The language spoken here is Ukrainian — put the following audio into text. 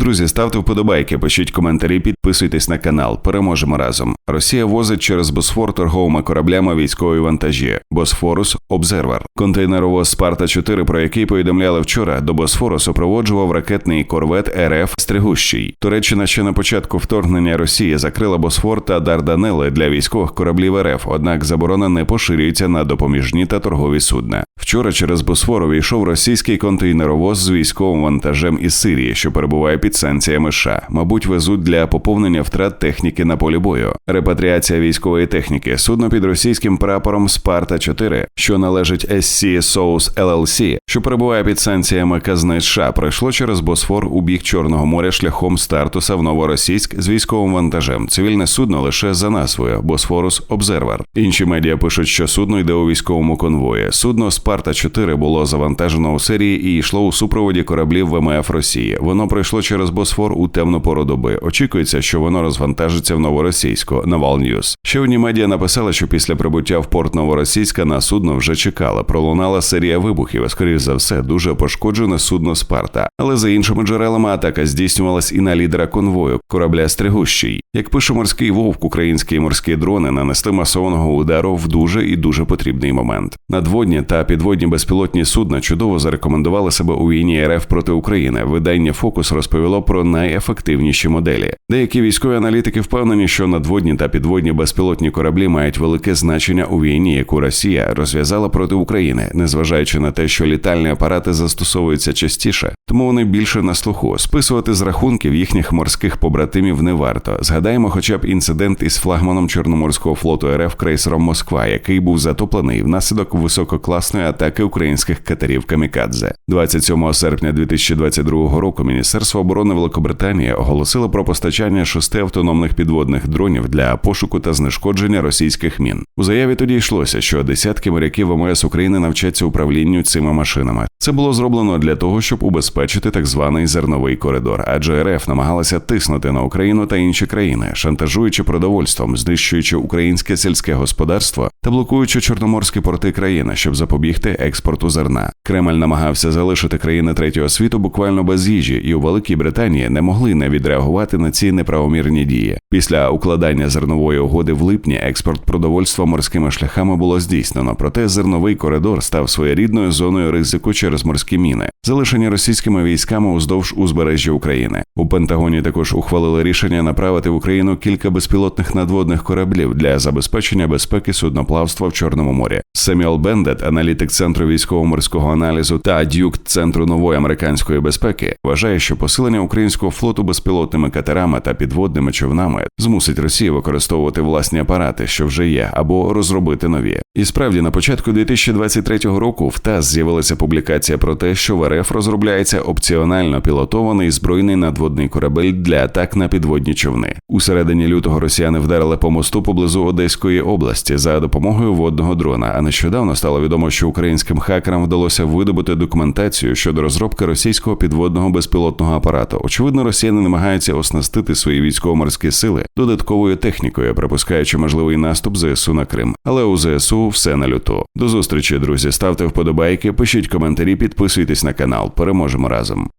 Друзі, ставте вподобайки, пишіть коментарі, підписуйтесь на канал. Переможемо разом. Росія возить через Босфор торговими кораблями військові вантажі. Босфорус Обзервер. Контейнеровоз Спарта 4 про який повідомляли вчора, до Босфору супроводжував ракетний корвет РФ Стригущий. Туреччина ще на початку вторгнення Росії закрила Босфор та Дарданели для військових кораблів РФ. Однак заборона не поширюється на допоміжні та торгові судна. Вчора через Босфор увійшов російський контейнеровоз з військовим вантажем із Сирії, що перебуває під санкціями США. Мабуть, везуть для поповнення втрат техніки на полі бою. Репатріація військової техніки. Судно під російським прапором Спарта 4 що належить SC Source LLC, що перебуває під санкціями казни США, пройшло через Босфор у бік Чорного моря шляхом стартуса в Новоросійськ з військовим вантажем. Цивільне судно лише за назвою Босфорус Обзервер. Інші медіа пишуть, що судно йде у військовому конвої. Судно Спарта 4 було завантажено у серії і йшло у супроводі кораблів ВМФ Росії. Воно пройшло через Босфор у темну пору доби. Очікується, що воно розвантажиться в Новоросійську. Навал Ньюс. Ще одні медіа написали, що після прибуття в порт Новоросійська на судно вже чекала. Пролунала серія вибухів. і, Скоріш за все, дуже пошкоджене судно Спарта. Але за іншими джерелами атака здійснювалась і на лідера конвою корабля Стригущий. Як пише морський вовк, українські морські дрони нанесли масованого удару в дуже і дуже потрібний момент. Надводні та підводні безпілотні судна чудово зарекомендували себе у війні РФ проти України. Видання Фокус розповіло про найефективніші моделі. Деякі військові аналітики впевнені, що надводні та підводні безпілотні кораблі мають велике значення у війні, яку Росія розв'язала проти України, незважаючи на те, що літальні апарати застосовуються частіше, тому вони більше на слуху. Списувати з рахунків їхніх морських побратимів не варто. Згадаємо, хоча б інцидент із флагманом Чорноморського флоту РФ крейсером Москва, який був затоплений внаслідок висококласної атаки українських катерів Камікадзе. 27 серпня 2022 року Міністерство оборони Великобританії оголосило про постачання шести автономних підводних дронів для пошуку та знешкодження російських мін. У заяві тоді йшлося, що десятки моряків ВМС України навчаться управлінню цими машинами. Це було зроблено для того, щоб убезпечити так званий зерновий коридор, адже РФ намагалася тиснути на Україну та інші країни, шантажуючи продовольством, знищуючи українське сільське господарство та блокуючи чорноморські порти країни, щоб запобігти експорту зерна. Кремль намагався залишити країни третього світу буквально без їжі, і у Великій Британії не могли не відреагувати на ці неправомірні дії. Після укладання зернової угоди в липні експорт продовольства морськими шляхами було здійснено, проте зерновий коридор став своєрідною зоною ризику через морські міни, залишені російськими військами уздовж узбережжя України. У Пентагоні також ухвалили рішення направити в Україну кілька безпілотних надводних кораблів для забезпечення безпеки судноплавства в Чорному морі. Семюел Бендет, аналітик центру військово-морського аналізу та дюк центру нової американської безпеки, вважає, що посилення українського флоту безпілотними катерами та підводними човнами змусить Росію використовувати власні апарати, що вже є, або розробити нові. І справді на початку 2023 року в ТАСС з'явилася публікація про те, що в РФ розробляється опціонально пілотований збройний надводний корабель для атак на підводні човни. У середині лютого росіяни вдарили по мосту поблизу Одеської області за допомогою водного дрона. А нещодавно стало відомо, що українським хакерам вдалося видобути документацію щодо розробки російського підводного безпілотного апарату. Очевидно, росіяни намагаються оснастити свої військово-морські сили додатковою технікою, припускаючи можливий наступ ЗСУ на Крим. Але у ЗСУ все на люту. До зустрічі, друзі. Ставте вподобайки, пишіть коментарі, підписуйтесь на канал. Переможемо разом.